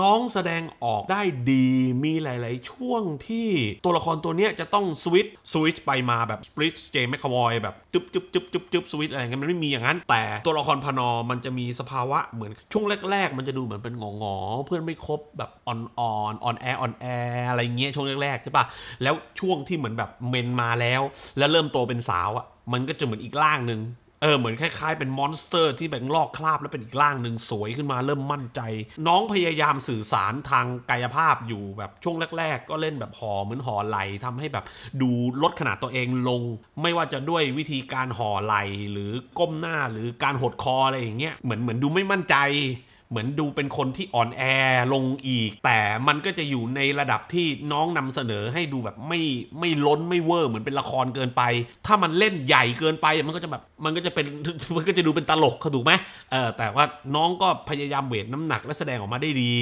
น้องแสดงออกได้ดีมีหลาย ๆ ช่วงที่ตัวละครตัวเนี้ยจะต้องสวิตสวิตไปมาแบบสปริตเจมส์แมคคาวอยแบบจุ๊บจุ๊บจุ๊บจุ๊บจุ๊บสวิตอะไรเงี้ยมันไม่มีอย่างนั้น แต่ตัวละครพนอมันจะมีสภาวะเหมือนช่วงแรก ๆ มันจะดูเหมือนเป็นงองอๆเพื่อนไม่ครบแบบอ่อนอ่อนอ่อนแออ่อนแออะไรเงี้ยช่วงแรกๆใช่ปะแล้วช่วงที่เหมือนแบบเมนมาแล้ว แล้วเริ่มโตเป็นสาวอะมันก็จะเหมือนอีกร่างหนึ่ง เออเหมือนคล้ายๆ เป็นมอนสเตอร์ที่แบ่งลอกคราบแล้วเป็นอีกร่างหนึ่งสวยขึ้นมาเริ่มมั่นใจ น้องพยายามสื่อสารทางกายภาพอยู่แบบช่วงแรก ๆ ก็เล่นแบบห่อเหมือนห่อไหลทำให้แบบดูลดขนาดตัวเองลง ไม่ว่าจะด้วยวิธีการห่อไหลหรือก้มหน้าหรือการหดคออะไรอย่างเงี้ยเหมือนเหมือนดูไม่มั่นใจ เหมือนดูเป็นคนที่อ่อนแอลงอีก แต่มันก็จะอยู่ในระดับที่น้องนำเสนอให้ดูแบบไม่ไม่ล้นไม่เวอร์เหมือนเป็นละครเกินไป ถ้ามันเล่นใหญ่เกินไปมันก็จะแบบมันก็จะเป็นมันก็จะดูเป็นตลกถูกไหมเออแต่ว่าน้องก็พยายามเวทน้ำหนักและแสดงออกมาได้ดี